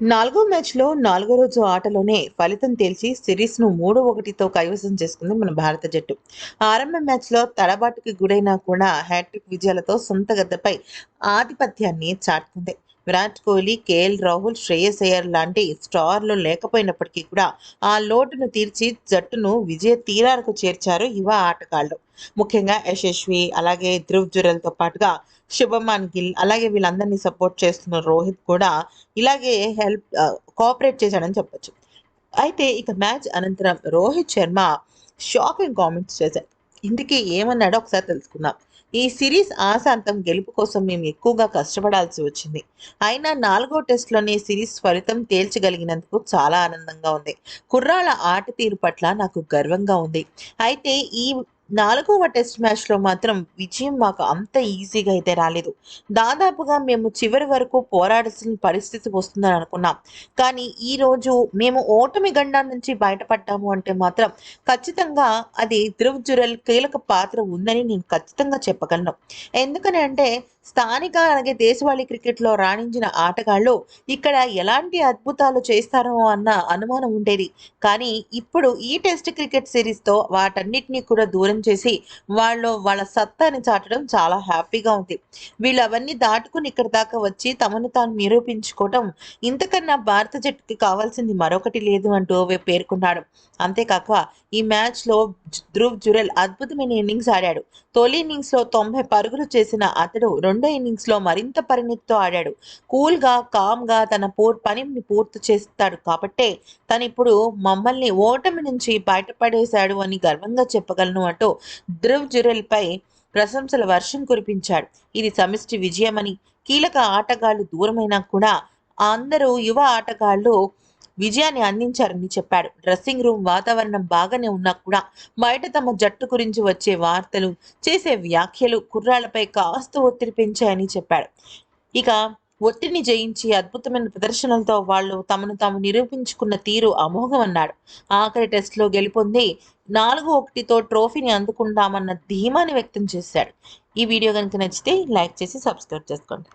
నాలుగో మ్యాచ్లో నాలుగో రోజు ఆటలోనే ఫలితం తేల్చి సిరీస్ను మూడు ఒకటితో కైవసం చేసుకుంది మన భారత జట్టు. ఆరంభ మ్యాచ్లో తడబాటుకి గురైనా కూడా హ్యాట్రిక్ విజయాలతో సొంత గద్దపై ఆధిపత్యాన్ని చాటుకుంది. విరాట్ కోహ్లీ కేఎల్ రాహుల్ శ్రేయస్ అయ్యర్ లాంటి స్టార్లు లేకపోయినప్పటికీ కూడా ఆ లోటును తీర్చి జట్టును విజయ తీరాలకు చేర్చారు యువ ఆటగాళ్ళు ముఖ్యంగా యశస్వి అలాగే ధ్రువ్ జురల్తో పాటుగా శుభమాన్ గిల్ అలాగే వీళ్ళందరినీ సపోర్ట్ చేస్తున్న రోహిత్ కూడా ఇలాగే హెల్ప్ కోఆపరేట్ చేశాడని చెప్పొచ్చు. అయితే ఇక మ్యాచ్ అనంతరం రోహిత్ శర్మ షాకింగ్ కామెంట్స్ చేశారు. ఇంటికి ఏమన్నాడో ఒకసారి తెలుసుకుందాం. ఈ సిరీస్ ఆశాంతం గెలుపు కోసం మేము ఎక్కువగా కష్టపడాల్సి వచ్చింది. అయినా నాలుగో టెస్ట్లోనే సిరీస్ ఫలితం తేల్చగలిగినందుకు చాలా ఆనందంగా ఉంది. కుర్రాళ్ళ ఆట తీరు పట్ల నాకు గర్వంగా ఉంది. అయితే ఈ నాలుగవ టెస్ట్ మ్యాచ్లో మాత్రం విజయం మాకు అంత ఈజీగా అయితే రాలేదు. దాదాపుగా మేము చివరి వరకు పోరాడాల్సిన పరిస్థితి వస్తుందని అనుకున్నాం. కానీ ఈరోజు మేము ఓటమి గండా నుంచి బయటపడ్డాము అంటే మాత్రం ఖచ్చితంగా అది ధృవ్ జురల్ కీలక పాత్ర ఉందని నేను ఖచ్చితంగా చెప్పగలను. ఎందుకని అంటే స్థానిక అలాగే దేశవాళీ క్రికెట్లో రాణించిన ఆటగాళ్ళు ఇక్కడ ఎలాంటి అద్భుతాలు చేస్తారో అన్న అనుమానం ఉండేది. కానీ ఇప్పుడు ఈ టెస్ట్ క్రికెట్ సిరీస్తో వాటన్నిటినీ కూడా దూరం చేసి వాళ్ళు వాళ్ళ సత్తాని చాటడం చాలా హ్యాపీగా ఉంది. వీళ్ళు అవన్నీ దాటుకుని ఇక్కడ దాకా వచ్చి తమను తాను నిరూపించుకోవటం ఇంతకన్నా భారత జట్టుకి కావాల్సింది మరొకటి లేదు అంటూ పేర్కొన్నాడు. అంతేకాక ఈ మ్యాచ్లో ధ్రువ్ జురెల్ అద్భుతమైన ఇన్నింగ్స్ ఆడాడు. తొలి ఇన్నింగ్స్లో తొంభై పరుగులు చేసిన అతడు రెండు ఇన్నింగ్స్లో మరింత పరిణితితో ఆడాడు. కూల్గా కామ్గా తన పూర్ పనిని పూర్తి చేస్తాడు. కాబట్టే తను ఇప్పుడు మమ్మల్ని ఓటమి నుంచి బయటపడేశాడు అని గర్వంగా చెప్పగలను అంటూ ధ్రువ్ జురెల్పై ప్రశంసల వర్షం కురిపించాడు. ఇది సమిష్టి విజయమని కీలక ఆటగాళ్ళు దూరమైనా కూడా అందరూ యువ ఆటగాళ్ళు విజయాన్ని అందించారని చెప్పాడు. డ్రెస్సింగ్ రూమ్ వాతావరణం బాగానే ఉన్నా కూడా బయట తమ జట్టు గురించి వచ్చే వార్తలు చేసే వ్యాఖ్యలు కుర్రాళ్ళపై కాస్త ఒత్తిడి పెంచాయని చెప్పాడు. ఇక ఒత్తిడిని జయించి అద్భుతమైన ప్రదర్శనలతో వాళ్ళు తమను తాము నిరూపించుకున్న తీరు అమోఘమన్నాడు ఆఖరి టెస్ట్లో గెలుపొంది నాలుగు ఒకటితో ట్రోఫీని అందుకుంటామన్న ధీమాని వ్యక్తం చేశాడు. ఈ వీడియో కనుక నచ్చితే లైక్ చేసి సబ్స్క్రైబ్ చేసుకోండి.